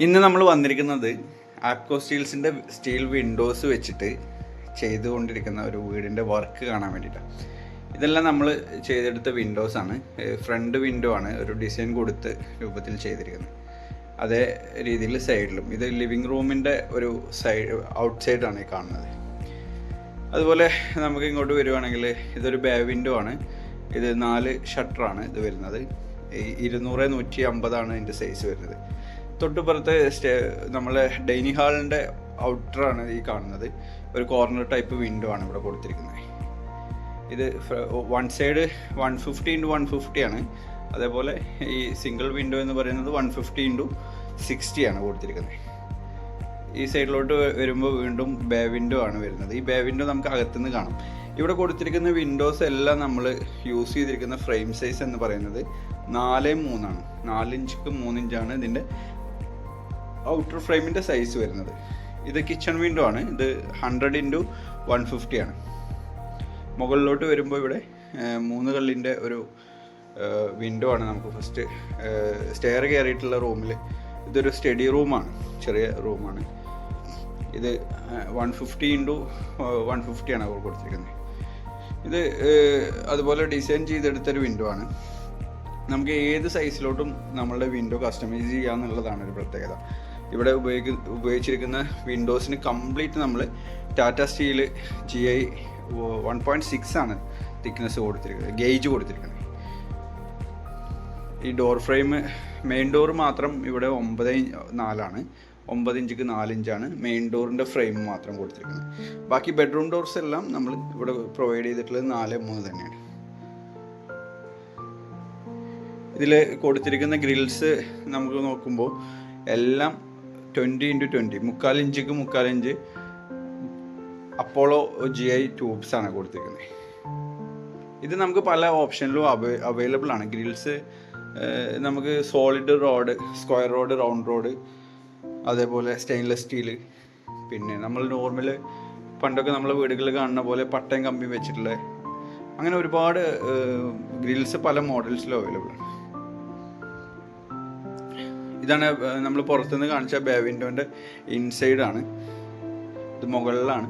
ഇന്ന് നമ്മൾ വന്നിരിക്കുന്നത് ആക്കോ സ്റ്റീൽസിന്റെ സ്റ്റീൽ വിൻഡോസ് വെച്ചിട്ട് ചെയ്തുകൊണ്ടിരിക്കുന്ന ഒരു വീടിന്റെ വർക്ക് കാണാൻ വേണ്ടിയിട്ടാണ് ഇതെല്ലാം നമ്മൾ ചെയ്തെടുത്ത വിൻഡോസ് ആണ്. ഫ്രണ്ട് വിൻഡോ ആണ് ഒരു ഡിസൈൻ കൊടുത്ത് രൂപത്തിൽ ചെയ്തിരിക്കുന്നത്. അതേ രീതിയിൽ സൈഡിലും ഇത് ലിവിങ് റൂമിന്റെ ഒരു സൈഡ് ഔട്ട് സൈഡാണ് ഈ കാണുന്നത്. അതുപോലെ നമുക്ക് ഇങ്ങോട്ട് വരുവാണെങ്കിൽ ഇതൊരു ബേ വിൻഡോ ആണ്. ഇത് നാല് ഷട്ടറാണ് ഇത് വരുന്നത്. ഇരുന്നൂറ് നൂറ്റി അമ്പതാണ് ഇതിന്റെ സൈസ് വരുന്നത്. തൊട്ടുപുറത്ത് സ്റ്റേ നമ്മളെ ഡൈനിങ് ഹാളിന്റെ ഔട്ടറാണ് ഈ കാണുന്നത്. ഒരു കോർണർ ടൈപ്പ് വിൻഡോ ആണ് ഇവിടെ കൊടുത്തിരിക്കുന്നത്. ഇത് one side one fifty into one fifty ആണ്. അതേപോലെ ഈ സിംഗിൾ വിൻഡോ എന്ന് പറയുന്നത് വൺ ഫിഫ്റ്റി ഇന്റു സിക്സ്റ്റി ആണ് കൊടുത്തിരിക്കുന്നത്. ഈ സൈഡിലോട്ട് വരുമ്പോൾ വീണ്ടും ബേ വിൻഡോ ആണ് വരുന്നത്. ഈ ബേ വിൻഡോ നമുക്ക് അകത്തുനിന്ന് കാണാം. ഇവിടെ കൊടുത്തിരിക്കുന്ന വിൻഡോസ് എല്ലാം നമ്മൾ യൂസ് ചെയ്തിരിക്കുന്ന ഫ്രെയിം സൈസ് എന്ന് പറയുന്നത് നാല് മൂന്നാണ്. നാലിഞ്ചിക്ക് മൂന്നിഞ്ചാണ് ഇതിന്റെ ഔട്ടർ ഫ്രെയിമിന്റെ സൈസ് വരുന്നത്. ഇത് കിച്ചൺ വിൻഡോ ആണ്. ഇത് ഹൺഡ്രഡ് ഇന്റു വൺ ഫിഫ്റ്റി ആണ്. മുകളിലോട്ട് വരുമ്പോൾ ഇവിടെ മൂന്ന് കല്ലിന്റെ ഒരു വിൻഡോ ആണ് നമുക്ക് ഫസ്റ്റ് സ്റ്റെയർ കയറിയിട്ടുള്ള റൂമിൽ ഇതൊരു സ്റ്റഡി റൂമാണ് ചെറിയ റൂമാണ് ഇത് one fifty into one fifty ആണ് അവർ കൊടുത്തിരിക്കുന്നത്. ഇത് അതുപോലെ ഡിസൈൻ ചെയ്തെടുത്തൊരു വിൻഡോ ആണ്. നമുക്ക് ഏത് സൈസിലോട്ടും നമ്മളുടെ വിൻഡോ കസ്റ്റമൈസ് ചെയ്യാന്നുള്ളതാണ് ഒരു പ്രത്യേകത. ഇവിടെ ഉപയോഗിക്ക ഉപയോഗിച്ചിരിക്കുന്ന വിൻഡോസിന് കംപ്ലീറ്റ് നമ്മൾ Tata steel G I one point six ആണ് തിക്നെസ് കൊടുത്തിരിക്കുന്നത് ഗേജ് കൊടുത്തിരിക്കുന്നത്. ഈ ഡോർ ഫ്രെയിം മെയിൻ ഡോർ മാത്രം ഇവിടെ ഒമ്പത് നാലാണ്. ഒമ്പത് ഇഞ്ചിക്ക് നാലിഞ്ചാണ് മെയിൻ ഡോറിന്റെ ഫ്രെയിം മാത്രം കൊടുത്തിരിക്കുന്നത്. ബാക്കി ബെഡ്റൂം ഡോർസ് എല്ലാം നമ്മൾ ഇവിടെ പ്രൊവൈഡ് ചെയ്തിട്ടുള്ളത് നാല് മൂന്ന് തന്നെയാണ്. ഇതിൽ കൊടുത്തിരിക്കുന്ന ഗ്രിൽസ് നമുക്ക് നോക്കുമ്പോൾ എല്ലാം ട്വന്റി ഇന്റു ട്വന്റി മുക്കാൽ ഇഞ്ചിക്ക് മുക്കാൽ ഇഞ്ച് അപ്പോളോ ജി ഐ ആണ് കൊടുത്തിരിക്കുന്നത്. ഇത് നമുക്ക് പല ഓപ്ഷനിലും അവൈ അവൈലബിൾ ആണ്. ഗ്രിൽസ് നമുക്ക് solid rod square rod round rod അതേപോലെ സ്റ്റെയിൻലെസ് സ്റ്റീൽ പിന്നെ നമ്മൾ നോർമൽ പണ്ടൊക്കെ നമ്മളെ വീടുകളിൽ കാണുന്ന പോലെ പട്ടയം കമ്പി വെച്ചിട്ടുള്ള അങ്ങനെ ഒരുപാട് ഗ്രിൽസ് പല മോഡൽസിലും അവൈലബിൾ ആണ്. ഇതാണ് നമ്മൾ പുറത്തുനിന്ന് കാണിച്ച ബേ ഇൻസൈഡ് ആണ്. ഇത് മുകളിലാണ്.